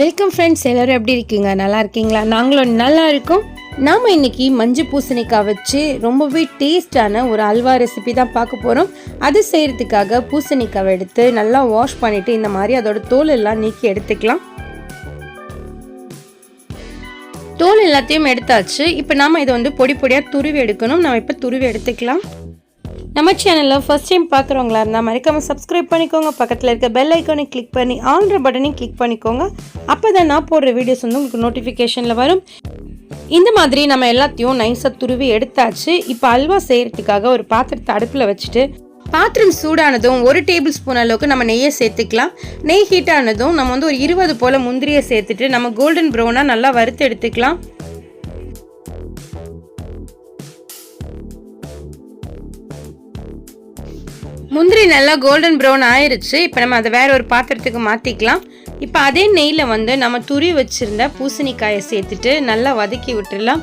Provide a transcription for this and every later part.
Welcome friends எல்லோரும் எப்படி இருக்கீங்க? நல்லா இருக்கீங்களா? நாங்களும் நல்லா இருக்கோம். நாம் இன்னைக்கு மஞ்சு பூசணிக்காய் வச்சு ரொம்பவே டேஸ்டான ஒரு அல்வா ரெசிபி தான் பார்க்க போகிறோம் அது செய்கிறதுக்காக பூசணிக்காவை எடுத்து நல்லா வாஷ் பண்ணிவிட்டு இந்த மாதிரி அதோட தோல் எல்லாம் நீக்கி எடுத்துக்கலாம். தோல் எல்லாத்தையும் எடுத்தாச்சு. இப்போ நாம் இதை வந்து பொடி பொடியாக துருவி எடுக்கணும். நம்ம இப்போ துருவி எடுத்துக்கலாம். நம்ம சேனலில் ஃபர்ஸ்ட் டைம் பார்க்குறவங்களா இருந்தால் மறக்காமல் சப்ஸ்கிரைப் பண்ணிக்கோங்க. பக்கத்தில் இருக்க பெல் ஐக்கானை கிளிக் பண்ணி ஆல்ற பட்டனையும் கிளிக் பண்ணிக்கோங்க. அப்போ தான் நான் போடுற வீடியோஸ் வந்து உங்களுக்கு நோட்டிஃபிகேஷனில் வரும். இந்த மாதிரி நம்ம எல்லாத்தையும் நைஸாக துருவி எடுத்தாச்சு. இப்போ அல்வா செய்கிறதுக்காக ஒரு பாத்திரத்தை அடுப்பில் வச்சுட்டு பாத்திரம் சூடானதும் ஒரு டேபிள் ஸ்பூன் அளவுக்கு நம்ம நெய்யை சேர்த்துக்கலாம். நெய் ஹீட்டானதும் நம்ம வந்து ஒரு இருபது போல் முந்திரியை சேர்த்துட்டு நம்ம கோல்டன் ப்ரௌனாக நல்லா வறுத்து எடுத்துக்கலாம். முந்திரி நல்லா கோல்டன் ப்ரௌன் ஆயிடுச்சு இப்போ நம்ம அதை வேற ஒரு பாத்திரத்துக்கு மாற்றிக்கலாம் இப்போ அதே நெய்யில் வந்து நம்ம துரி வச்சுருந்த பூசணிக்காயை சேர்த்துட்டு நல்லா வதக்கி விட்டுடலாம்.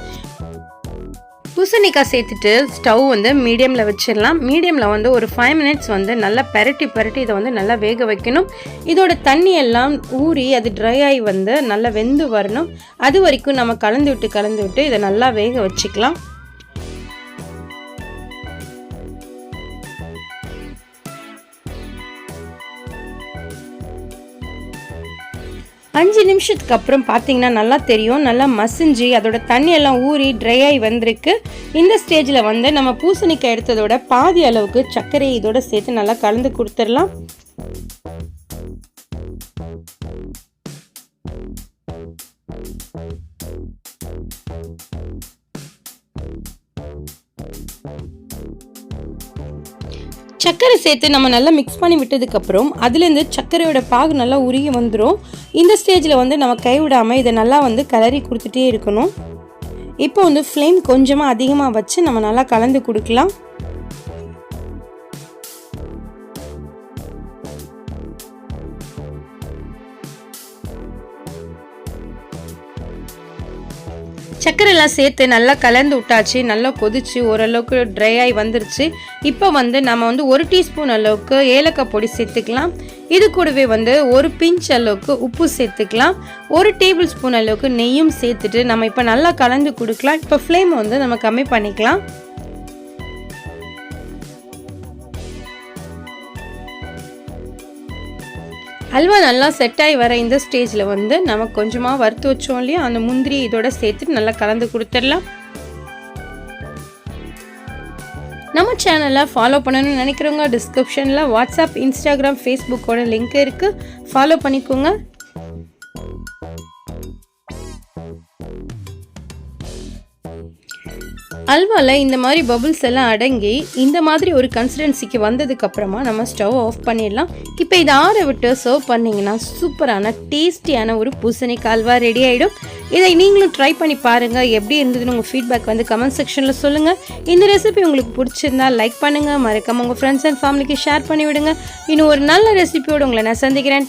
பூசணிக்காய் சேர்த்துட்டு ஸ்டவ் வந்து மீடியமில் வச்சிடலாம். மீடியமில் வந்து ஒரு ஃபைவ் மினிட்ஸ் வந்து நல்லா பரட்டி பரட்டி இதை வந்து நல்லா வேக வைக்கணும். இதோட தண்ணி எல்லாம் ஊறி அது ட்ரை ஆகி வந்து நல்லா வெந்து வரணும். அது வரைக்கும் நம்ம கலந்து விட்டு கலந்து விட்டு இதை நல்லா வேக வச்சுக்கலாம். அஞ்சு நிமிஷத்துக்கு அப்புறம் பார்த்தீங்கன்னா நல்லா தெரியும். நல்லா மசிஞ்சு அதோட தண்ணி எல்லாம் ஊறி ட்ரை ஆகி வந்திருக்கு. இந்த ஸ்டேஜில் வந்து நம்ம பூசணிக்காய் எடுத்ததோட பாதி அளவுக்கு சர்க்கரையை இதோட சேர்த்து நல்லா கலந்து கொடுத்துடலாம். சர்க்கரை சேர்த்து நம்ம நல்லா மிக்ஸ் பண்ணி விட்டதுக்கப்புறம் அதுலேருந்து சர்க்கரையோட பாகு நல்லா உருகி வந்துடும் இந்த ஸ்டேஜில் வந்து நம்ம கைவிடாமல் இதை நல்லா வந்து கலரி கொடுத்துட்டே இருக்கணும். இப்போ வந்து ஃப்ளேம் கொஞ்சமாக அதிகமாக வச்சு நம்ம நல்லா கலந்து கொடுக்கலாம். சர்க்கரைலாம் சேர்த்து நல்லா கலந்து விட்டாச்சு நல்லா கொதிச்சு ஓரளவுக்கு ட்ரை ஆகி வந்துருச்சு. இப்போ வந்து நம்ம வந்து ஒரு டீஸ்பூன் அளவுக்கு ஏலக்காய் பொடி சேர்த்துக்கலாம். இது கூடவே வந்து ஒரு பிஞ்ச் அளவுக்கு உப்பு சேர்த்துக்கலாம். ஒரு டேபிள் ஸ்பூன் அளவுக்கு நெய்யும் சேர்த்துட்டு நம்ம இப்போ நல்லா கலந்து கொடுக்கலாம். இப்போ ஃப்ளேம் வந்து நம்ம கம்மி பண்ணிக்கலாம். அல்வா நல்லா செட் ஆகி வர இந்த ஸ்டேஜில் வந்து நம்ம கொஞ்சமாக வறுத்து வச்சோம் இல்லையா? அந்த முந்திரி இதோட சேர்த்துட்டு நல்லா கலந்து கொடுத்துடலாம். நம்ம சேனலை ஃபாலோ பண்ணணும்னு நினைக்கிறவங்க டிஸ்கிரிப்ஷனில் வாட்ஸ்அப் இன்ஸ்டாகிராம் ஃபேஸ்புக்கோட லிங்க் இருக்குது ஃபாலோ பண்ணிக்கோங்க. அல்வாவில் இந்த மாதிரி பபுள்ஸ் எல்லாம் அடங்கி இந்த மாதிரி ஒரு கன்சிஸ்டன்சிக்கு வந்ததுக்கப்புறமா நம்ம ஸ்டவ் ஆஃப் பண்ணிடலாம். இப்போ இதை ஆற விட்டு சர்வ் பண்ணிங்கன்னா சூப்பரான டேஸ்டியான ஒரு பூசணிக்காய் அல்வா ரெடி ஆகிடும் இதை நீங்களும் ட்ரை பண்ணி பாருங்கள் எப்படி இருந்ததுன்னு உங்கள் ஃபீட்பேக் வந்து கமெண்ட் செக்ஷனில் சொல்லுங்கள் இந்த ரெசிபி உங்களுக்கு பிடிச்சிருந்தா லைக் பண்ணுங்கள் மறக்காம உங்கள் ஃப்ரெண்ட்ஸ் அண்ட் ஃபேமிலிக்கு ஷேர் பண்ணி விடுங்க இன்னும் ஒரு நல்ல ரெசிபியோடு உங்களை நான் சந்திக்கிறேன்.